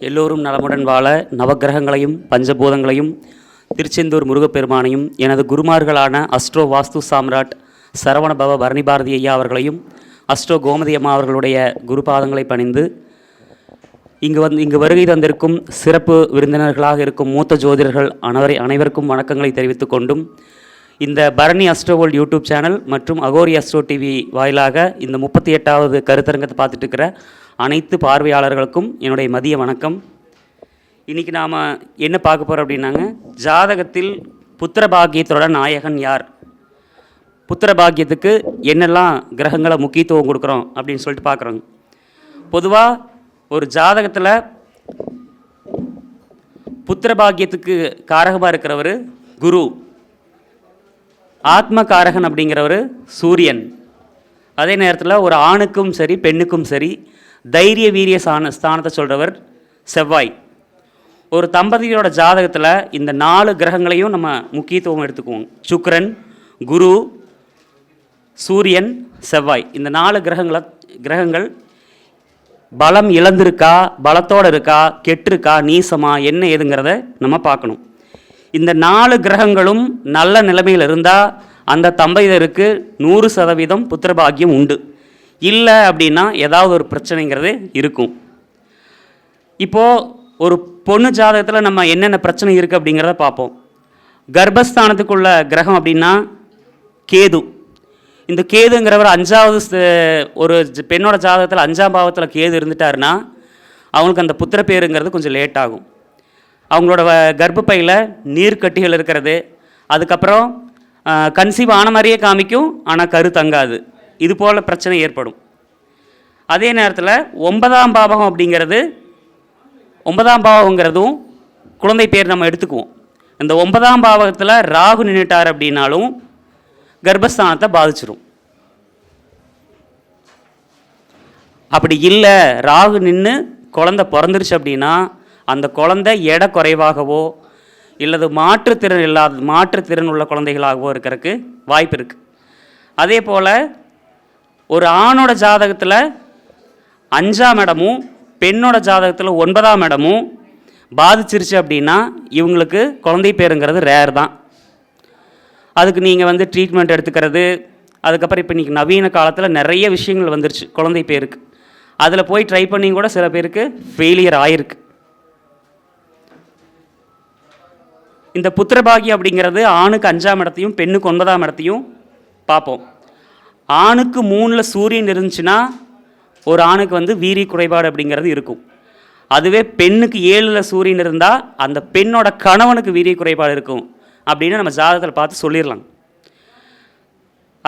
எல்லோரும் நலமுடன் வாழ நவக்கிரகங்களையும் பஞ்சபூதங்களையும் திருச்செந்தூர் முருகப்பெருமானையும் எனது குருமார்களான அஸ்ட்ரோ வாஸ்து சாம்ராட் சரவணபவ பரணிபாரதி ஐயா அவர்களையும் அஸ்ட்ரோ கோமதி அம்மா அவர்களுடைய குருபாதங்களை பணிந்து இங்கு வந்து இங்கு வருகை தந்திருக்கும் சிறப்பு விருந்தினர்களாக இருக்கும் மூத்த ஜோதிடர்கள் அனைவரை அனைவருக்கும் வணக்கங்களை தெரிவித்துக் கொண்டும் இந்த பரணி அஸ்ட்ரோவோல் யூடியூப் சேனல் மற்றும் அகோரி அஸ்ட்ரோ டிவி வாயிலாக இந்த முப்பத்தி எட்டாவது கருத்தரங்கத்தை பார்த்துட்டு இருக்கிற அனைத்து பார்வையாளர்களுக்கும் என்னுடைய மதிய வணக்கம். இன்றைக்கி நாம் என்ன பார்க்க போகிறோம் அப்படின்னாங்க? ஜாதகத்தில் புத்திர பாக்கியத்தோட நாயகன் யார்? புத்திர பாக்கியத்துக்கு என்னெல்லாம் கிரகங்களை முக்கியத்துவம் கொடுக்குறோம் அப்படின்னு சொல்லிட்டு பார்க்குறோங்க. பொதுவாக ஒரு ஜாதகத்தில் புத்திர பாக்கியத்துக்கு காரகமாக இருக்கிறவர் குரு. ஆத்ம காரகன் அப்படிங்கிறவர் சூரியன். அதே நேரத்தில் ஒரு ஆணுக்கும் சரி பெண்ணுக்கும் சரி தைரிய வீரிய சாண ஸ்தானத்தை சொல்கிறவர் செவ்வாய். ஒரு தம்பதியோட ஜாதகத்தில் இந்த நாலு கிரகங்களையும் நம்ம முக்கியத்துவம் எடுத்துக்குவோம். சுக்ரன் குரு சூரியன் செவ்வாய். இந்த நாலு கிரகங்களை கிரகங்கள் பலம் இழந்திருக்கா பலத்தோடு இருக்கா கெட்டிருக்கா நீசமா என்ன ஏதுங்கிறத நம்ம பார்க்கணும். இந்த நாலு கிரகங்களும் நல்ல நிலைமையில் இருந்தால் அந்த தம்பதியருக்கு நூறு சதவீதம் புத்திரபாகியம் உண்டு. இல்லை அப்படின்னா ஏதாவது ஒரு பிரச்சனைங்கிறது இருக்கும். இப்போது ஒரு பொண்ணு ஜாதகத்தில் நம்ம என்னென்ன பிரச்சனை இருக்குது அப்படிங்கிறத பார்ப்போம். கர்ப்பஸ்தானத்துக்குள்ள கிரகம் அப்படின்னா கேது. இந்த கேதுங்கிறவர் அஞ்சாவது ஒரு பெண்ணோட ஜாதகத்தில் அஞ்சாம் பாவத்தில் கேது இருந்துட்டாருன்னா அவங்களுக்கு அந்த புத்திர பேருங்கிறது கொஞ்சம் லேட் ஆகும். அவங்களோட வ- கர்ப்பப்பையில் நீர்க்கட்டிகள் இருக்கிறது. அதுக்கப்புறம் கன்சீவ் ஆன மாதிரியே காமிக்கும் ஆனால் கரு தங்காது. இது போல் பிரச்சனை ஏற்படும். அதே நேரத்தில் ஒன்பதாம் பாவகம் அப்படிங்கிறது ஒன்பதாம் பாவகங்கிறதும் குழந்தை பேர் நம்ம எடுத்துக்குவோம். இந்த ஒன்பதாம் பாவகத்தில் ராகு நின்றுட்டார் அப்படின்னாலும் கர்ப்பஸ்தானத்தை பாதிச்சிடும் அப்படி இல்லை ராகு நின்று குழந்தை பிறந்துருச்சு அப்படின்னா அந்த குழந்தை எடை குறைவாகவோ இல்லது மாற்றுத்திறன் இல்லாத மாற்றுத்திறன் உள்ள குழந்தைகளாகவோ இருக்கிறதுக்கு வாய்ப்பு இருக்குது அதே போல் ஒரு ஆணோட ஜாதகத்தில் அஞ்சாம் இடமும் பெண்ணோட ஜாதகத்தில் ஒன்பதாம் இடமும் பாதிச்சிருச்சு அப்படின்னா இவங்களுக்கு குழந்தை பேருங்கிறது ரேர் தான். அதுக்கு நீங்கள் வந்து ட்ரீட்மெண்ட் எடுத்துக்கிறது அதுக்கப்புறம் இப்போ இன்றைக்கி நவீன காலத்தில் நிறைய விஷயங்கள் வந்துருச்சு குழந்தை பேருக்கு. அதில் போய் ட்ரை பண்ணி கூட சில பேருக்கு ஃபெயிலியர் ஆயிருக்கு. இந்த புத்திரபாகி அப்படிங்கிறது ஆணுக்கு அஞ்சாம் இடத்தையும் பெண்ணுக்கு ஒன்பதாம் இடத்தையும் பார்ப்போம். ஆணுக்கு மூணில் சூரியன் இருந்துச்சுன்னா ஒரு ஆணுக்கு வந்து வீரிய குறைபாடு அப்படிங்கிறது இருக்கும். அதுவே பெண்ணுக்கு ஏழில் சூரியன் இருந்தால் அந்த பெண்ணோட கணவனுக்கு வீரிய குறைபாடு இருக்கும். அப்படின்னு நம்ம ஜாதகத்தில் பார்த்து சொல்லிடலாம்.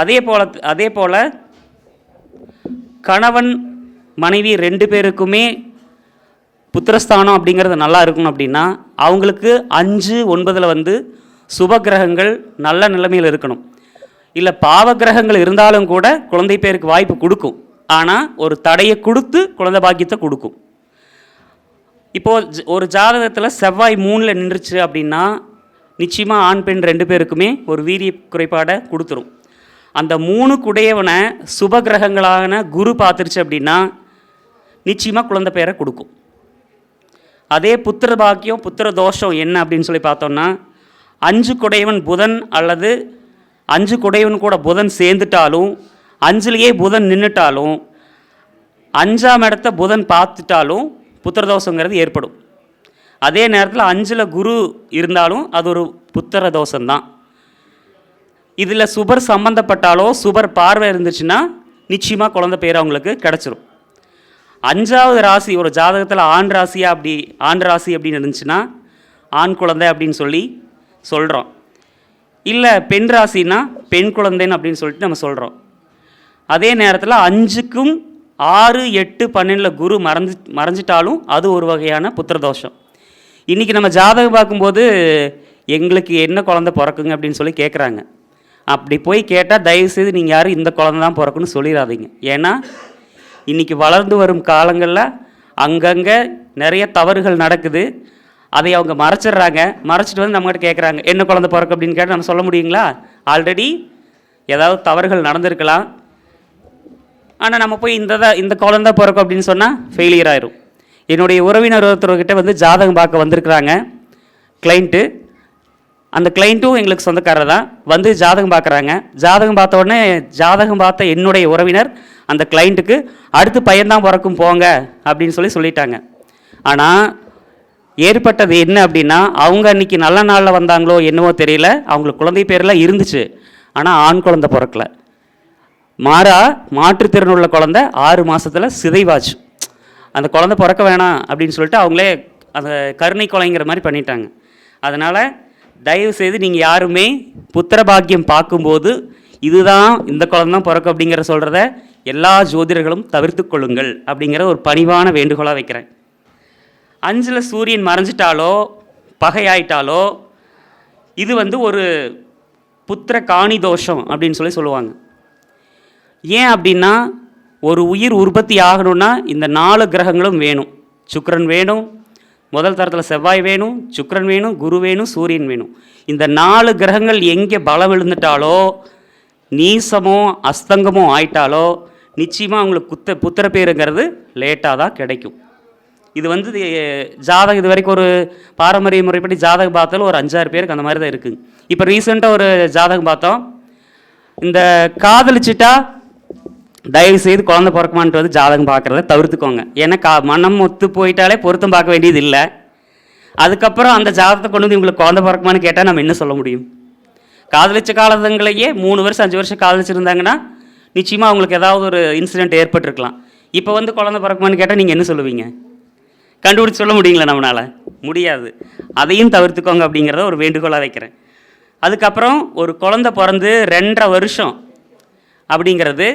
அதே போல் அதே போல் கணவன் மனைவி ரெண்டு பேருக்குமே புத்திரஸ்தானம் அப்படிங்கிறது நல்லா இருக்கணும் அப்படின்னா அவங்களுக்கு அஞ்சு ஒன்பதில் வந்து சுப கிரகங்கள் நல்ல நிலைமையில் இருக்கணும். இல்லை பாவ கிரகங்கள் இருந்தாலும் கூட குழந்தை பேருக்கு வாய்ப்பு கொடுக்கும். ஆனால் ஒரு தடையை கொடுத்து குழந்தை பாக்கியத்தை கொடுக்கும். இப்போது ஒரு ஜாதகத்தில் செவ்வாய் மூணில் நின்றுச்சு அப்படின்னா நிச்சயமாக ஆண் பெண் ரெண்டு பேருக்குமே ஒரு வீரிய குறைபாடை கொடுத்துரும். அந்த மூணு குடையவனை சுப கிரகங்களான குரு பார்த்துருச்சு அப்படின்னா நிச்சயமாக குழந்தை பேரை கொடுக்கும். அதே புத்திர பாக்கியம் புத்திர தோஷம் என்ன அப்படின்னு சொல்லி பார்த்தோம்னா அஞ்சு குடையவன் புதன் அல்லது அஞ்சு குடையவன் கூட புதன் சேர்ந்துட்டாலும் அஞ்சுலேயே புதன் நின்றுட்டாலும் அஞ்சாம் இடத்த புதன் பார்த்துட்டாலும் புத்திர தோஷங்கிறது ஏற்படும். அதே நேரத்தில் அஞ்சில் குரு இருந்தாலும் அது ஒரு புத்திர தோஷம்தான் இதில் சுபர் சம்மந்தப்பட்டாலோ சுபர் பார்வை இருந்துச்சுன்னா நிச்சயமாக குழந்தை பேர் அவங்களுக்கு கிடச்சிரும். அஞ்சாவது ராசி ஒரு ஜாதகத்தில் ஆண் ராசியாக அப்படி ஆண் ராசி அப்படின்னு இருந்துச்சுன்னா ஆண் குழந்தை அப்படின்னு சொல்லி சொல்கிறோம் இல்லை பெண் ராசினா பெண் குழந்தைன்னு அப்படின்னு சொல்லிட்டு நம்ம சொல்கிறோம் அதே நேரத்தில் அஞ்சுக்கும் ஆறு எட்டு பன்னெண்டில் குரு மறைஞ்சு மறைஞ்சிட்டாலும் அது ஒரு வகையான புத்திரதோஷம். இன்றைக்கி நம்ம ஜாதகம் பார்க்கும்போது எங்களுக்கு என்ன குழந்தை பிறக்குங்க அப்படின்னு சொல்லி கேட்குறாங்க அப்படி போய் கேட்டால் தயவுசெய்து நீங்கள் யாரும் இந்த குழந்தை தான் பிறக்குன்னு சொல்லிடாதீங்க ஏன்னா இன்றைக்கி வளர்ந்து வரும் காலங்களில் அங்கங்கே நிறைய தவறுகள் நடக்குது. அதை அவங்க மறைச்சிடுறாங்க. மறைச்சிட்டு வந்து நம்மகிட்ட கேட்குறாங்க என்ன குழந்தை பிறக்கு அப்படின்னு கேட்டு நம்ம சொல்ல முடியுங்களா? ஆல்ரெடி ஏதாவது தவறுகள் நடந்திருக்கலாம். ஆனால் நம்ம போய் இந்த தான் இந்த குழந்தை பிறக்கும் அப்படின்னு சொன்னால் ஃபெயிலியர் ஆயிரும். என்னுடைய உறவினர் ஒருத்தர்கிட்ட வந்து ஜாதகம் பார்க்க வந்திருக்கிறாங்க கிளைண்ட்டு அந்த கிளைண்ட்டும் எங்களுக்கு சொந்தக்காரர் தான். வந்து ஜாதகம் பார்க்குறாங்க. ஜாதகம் பார்த்த உடனே ஜாதகம் பார்த்த என்னுடைய உறவினர் அந்த கிளைண்ட்டுக்கு அடுத்து பையன்தான் பிறக்கும் போங்க. அப்படின்னு சொல்லி சொல்லிட்டாங்க. ஆனால் ஏற்பட்டது என்ன அப்படின்னா அவங்க அன்றைக்கி நல்ல நாளில் வந்தாங்களோ என்னவோ தெரியல. அவங்களுக்கு குழந்தை பேரெலாம் இருந்துச்சு. ஆனால் ஆண் குழந்தை பிறக்கல. மாறா மாற்றுத்திறனுள்ள குழந்தை ஆறு மாதத்தில் சிதைவாச்சு. அந்த குழந்தை பிறக்க வேணாம் அப்படின்னு சொல்லிட்டு அவங்களே அந்த கருணை கொலைங்கிற மாதிரி பண்ணிட்டாங்க. அதனால் தயவு செய்து நீங்கள் யாருமே புத்திர பாக்கியம் பார்க்கும்போது இதுதான் இந்த குழந்தை பிறக்கும் அப்படிங்கிற சொல்கிறத எல்லா ஜோதிடர்களும் தவிர்த்து கொள்ளுங்கள் அப்படிங்கிற ஒரு பணிவான வேண்டுகோளாக வைக்கிறேன். அஞ்சில் சூரியன் மறைஞ்சிட்டாலோ பகையாயிட்டாலோ இது வந்து ஒரு புத்திர காணி தோஷம் அப்படின்னு சொல்லி சொல்லுவாங்க. ஏன் அப்படின்னா ஒரு உயிர் உற்பத்தி ஆகணும்னா இந்த நாலு கிரகங்களும் வேணும். சுக்கிரன் வேணும் முதல் தரத்தில் செவ்வாய் வேணும் சுக்கரன் வேணும் குரு வேணும் சூரியன் வேணும். இந்த நாலு கிரகங்கள் எங்கே பலம் விழுந்துட்டாலோ நீசமோ அஸ்தங்கமோ ஆயிட்டாலோ நிச்சயமாக அவங்களுக்கு குத்த புத்திர பேருங்கிறது லேட்டாக தான் கிடைக்கும். இது வந்து இது- ஜாதகம் இது வரைக்கும் ஒரு பாரம்பரிய முறைப்படி ஜாதகம் பார்த்தாலும் ஒரு அஞ்சாறு பேருக்கு அந்த மாதிரி தான் இருக்குது இப்போ ரீசெண்டாக ஒரு ஜாதகம் பார்த்தோம். இந்த காதலிச்சிட்டா தயவு செய்து குழந்தை பிறக்குமான்ட்டு வந்து ஜாதகம் பார்க்குறத தவிர்த்துக்கோங்க. ஏன்னா கா மனம் ஒத்து போயிட்டாலே பொருத்தம் பார்க்க வேண்டியது இல்லை. அதுக்கப்புறம் அந்த ஜாதகத்தை கொண்டு வந்து இவங்களுக்கு குழந்தை பிறக்குமான்னு கேட்டால் நம்ம என்ன சொல்ல முடியும்? காதலிச்ச காலங்களையே மூணு வருஷம் அஞ்சு வருஷம் காதலிச்சிருந்தாங்கன்னா நிச்சயமாக அவங்களுக்கு ஏதாவது ஒரு இன்சிடென்ட் ஏற்பட்டிருக்கலாம். இப்போ வந்து குழந்தை பிறக்குமான்னு கேட்டால் நீங்கள் என்ன சொல்லுவீங்க? கண்டுபிடிச்சி சொல்ல முடியுங்களா நம்மளால்? முடியாது. அதையும் தவிர்த்துக்கோங்க அப்படிங்கிறத ஒரு வேண்டுகோளாக வைக்கிறேன். அதுக்கப்புறம் ஒரு குழந்தை பிறந்து ரெண்டரை வருஷம் அப்படிங்கிறது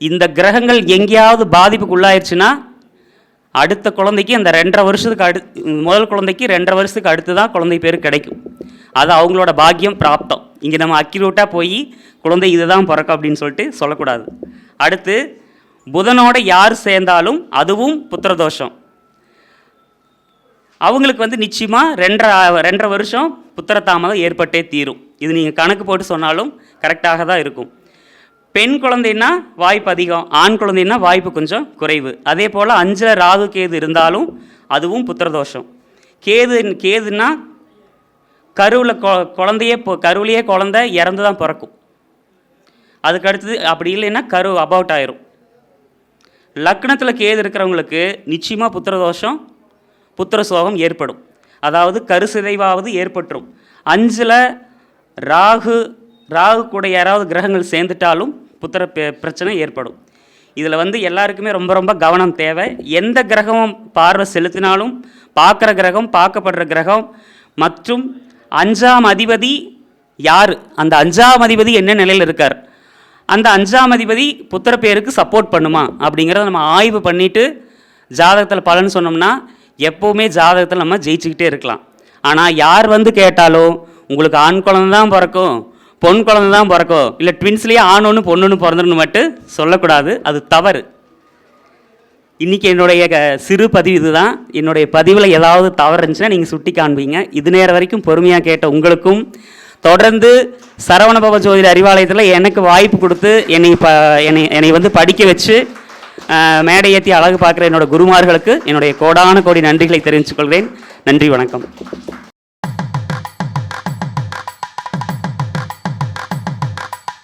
இந்த கிரகங்கள் எங்கேயாவது பாதிப்புக்கு உள்ளாயிருச்சுன்னா அடுத்த குழந்தைக்கு அந்த ரெண்டரை வருஷத்துக்கு அடு முதல் குழந்தைக்கு ரெண்டரை வருஷத்துக்கு அடுத்து தான் குழந்தை பேர் கிடைக்கும். அது அவங்களோட பாக்கியம் பிராப்தம். இங்கே நம்ம அக்யூரேட்டாக போய் குழந்தை இதுதான் பிறக்கும் அப்படின்னு சொல்லிட்டு சொல்லக்கூடாது. அடுத்து புதனோட யார் சேர்ந்தாலும் அதுவும் புத்திரதோஷம். அவங்களுக்கு வந்து நிச்சயமாக ரெண்டரை ரெண்டரை வருஷம் புத்திர தாமதம் ஏற்பட்டே தீரும். இது நீங்கள் கணக்கு போட்டு சொன்னாலும் கரெக்டாக தான் இருக்கும். பெண் குழந்தைன்னா வாய்ப்பு அதிகம் ஆண் குழந்தைன்னா வாய்ப்பு கொஞ்சம் குறைவு. அதே போல் அஞ்சில் ராகு கேது இருந்தாலும் அதுவும் புத்திரதோஷம். கேது கேதுன்னா கருவில் கொ குழந்தையே கருவிலேயே குழந்தை இறந்து தான் பிறக்கும். அதுக்கு அடுத்தது அப்படி இல்லைன்னா கரு அபவுட் ஆயிரும். லக்னத்தில் கேது இருக்கிறவங்களுக்கு நிச்சயமாக புத்திரதோஷம் புத்திர சோகம் ஏற்படும். அதாவது கருசிதைவாவது ஏற்பட்டுரும். அஞ்சில் ராகு ராகு கூட யாராவது கிரகங்கள் சேர்ந்துட்டாலும் புத்திர பெ- பிரச்சனை ஏற்படும். இதில் வந்து எல்லாருக்குமே ரொம்ப ரொம்ப கவனம் தேவை. எந்த கிரகமும் பார்வை செலுத்தினாலும் பார்க்குற கிரகம் பார்க்கப்படுற கிரகம் மற்றும் அஞ்சாம் அதிபதி யார்? அந்த அஞ்சாம் அதிபதி என்ன நிலையில் இருக்கார்? அந்த அஞ்சாம் அதிபதி புத்திர பேருக்கு சப்போர்ட் பண்ணுமா? அப்படிங்கிறத நம்ம ஆய்வு பண்ணிவிட்டு ஜாதகத்தில் பலன் சொன்னோம்னா எப்போவுமே ஜாதகத்தில் நம்ம ஜெயிச்சுக்கிட்டே இருக்கலாம். ஆனால் யார் வந்து கேட்டாலும் உங்களுக்கு ஆண் குழந்தை தான் பிறக்கும் பொன் குழந்தை தான் பிறக்கும் இல்லை ட்வின்ஸ்லேயே ஆண் ஒன்று பொண்ணு பிறந்துன்னு மட்டும் சொல்லக்கூடாது. அது தவறு. இன்றைக்கி என்னுடைய க- சிறு பதிவு இதுதான். என்னுடைய பதிவில் ஏதாவது தவறு இருந்துச்சுன்னா நீங்கள் சுட்டி காண்பீங்க. இது நேரம் வரைக்கும் பொறுமையாக கேட்ட உங்களுக்கும் தொடர்ந்து சரவணபவ ஜோதிட அறிவாலயத்தில் எனக்கு வாய்ப்பு கொடுத்து என்னை ப என்னை என்னை வந்து படிக்க வச்சு மேடை ஏற்றி அழகு பார்க்குற என்னோட குருமார்களுக்கு என்னுடைய கோடான கோடி நன்றிகளை தெரிவித்துக் கொள்கிறேன். நன்றி வணக்கம்.